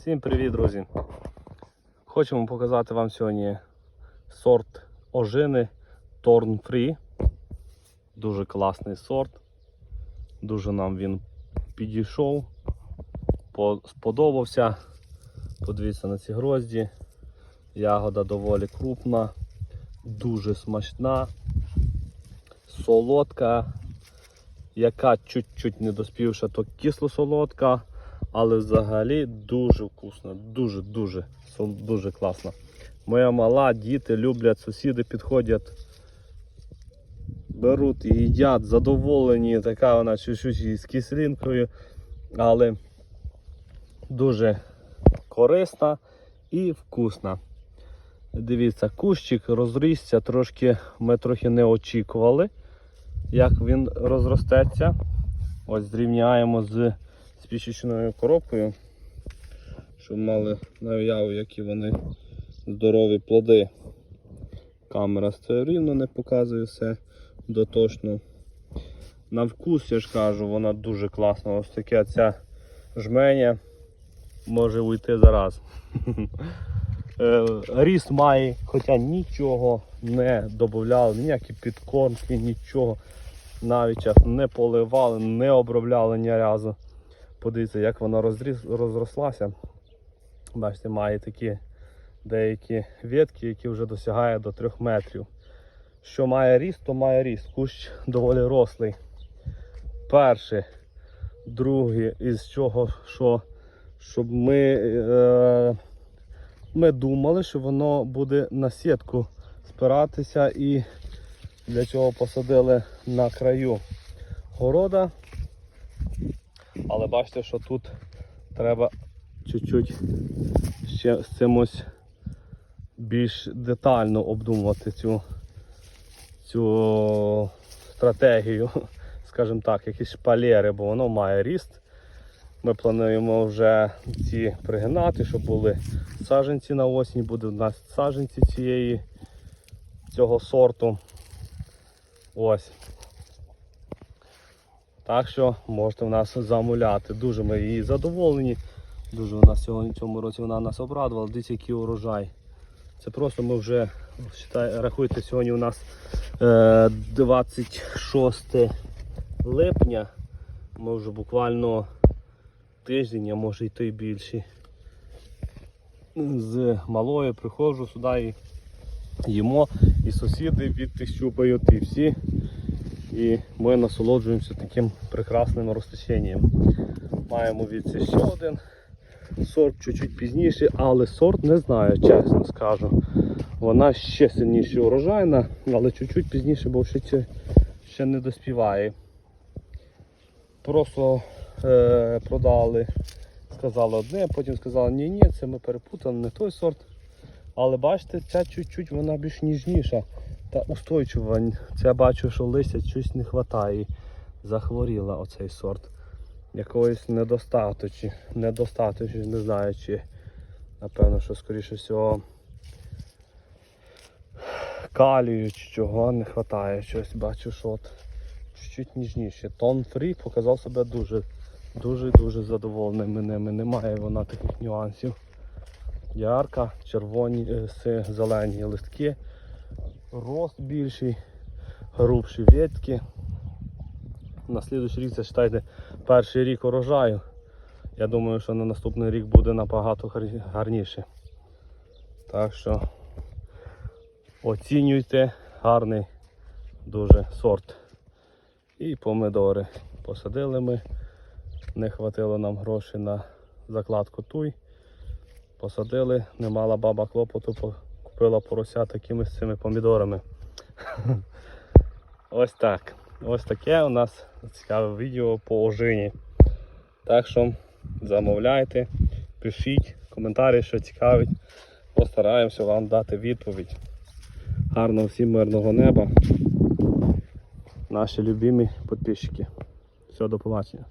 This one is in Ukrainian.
Всім привіт, друзі! Хочемо показати вам сьогодні сорт ожини Torn Free. Дуже класний сорт. Дуже нам він підійшов, сподобався. Подивіться на ці грозді. Ягода доволі крупна, дуже смачна, солодка, яка чуть-чуть не доспівша, то кисло-солодка. Але взагалі дуже вкусно, дуже-дуже дуже класно. Моя мала, діти люблять, сусіди підходять, беруть і їдять, задоволені, така вона чуть-чуть із кислинкою, але дуже корисна і вкусна. Дивіться, кущик розрісся, трошки, ми трохи не очікували, як він розростеться. Ось зрівняємо з спічечною коробкою, щоб мали на уяву, які вони здорові плоди. Камера все рівно не показує все дотошно. На вкус, я ж кажу, вона дуже класна. Ось таке ця жменя може уйти зараз. Е, Ріст має, хоча нічого не додавали, ніякі підкормки, нічого. Навіть не поливали, не обробляли ні разу. Подивіться, як вона розріс, розрослася. Бачите, має такі деякі ветки, які вже досягає до 3 метрів. Що має ріст, то має ріст. Кущ доволі рослий. Перший, другий, із чого, що щоб ми, е, ми думали, що воно буде на сітку спиратися і для цього посадили на краю города. Але бачите, що тут треба чуть-чуть ще з цимось більш детально обдумувати цю, цю стратегію, скажімо так, якісь шпалери, бо воно має ріст. Ми плануємо вже ці пригинати, щоб були саджанці на осінь, буде у нас саджанці цієї, цього сорту. Ось. Так що можете в нас замовляти. Дуже ми її задоволені. Дуже вона сьогодні в цьому році вона нас обрадувала. Дивіться, який урожай. Це просто ми вже считай, рахуйте, сьогодні у нас е, 26 липня. Ми вже буквально тиждень, а може і то й більше. З малою приходжу сюди і їмо, і сусіди від тих щупають, і всі. І ми насолоджуємося таким прекрасним розташенням. Маємо від ще один сорт чуть-чуть пізніше, але сорт не знаю, чесно скажу. Вона ще сильніше урожайна, але чуть-чуть пізніше, бо ще, це- ще не доспіває. Просто е, продали, сказали одне, потім сказали, ні, ні, це ми перепутали, не той сорт. Але бачите, ця чуть-чуть вона більш ніжніша та устойчива. Це бачу, що листя щось не вистачає. Захворіла оцей сорт. Якоїсь недостаточі, недостаточі, не знаю чи напевно, що скоріше всього калію чи чого не вистачає. Щось бачу, що от чуть ніжніше. Тон фрі показав себе дуже дуже дуже задоволеним ними. Немає вона таких нюансів. Ярка, червоні, е, зелені листки, рост більший, грубші ветки. На слідуючий рік це вважайте, перший рік урожаю. Я думаю, що на наступний рік буде набагато гарніше. Так що оцінюйте гарний дуже сорт. І помидори. Посадили ми, не хватило нам грошей на закладку туй. Посадили, не мала баба клопоту, купила порося такими з цими помідорами. Ось так. Ось таке у нас цікаве відео по ожині. Так що замовляйте, пишіть коментарі, що цікавить. Постараємося вам дати відповідь. Гарного всім мирного неба. Наші любимі підписчики. Все, до побачення.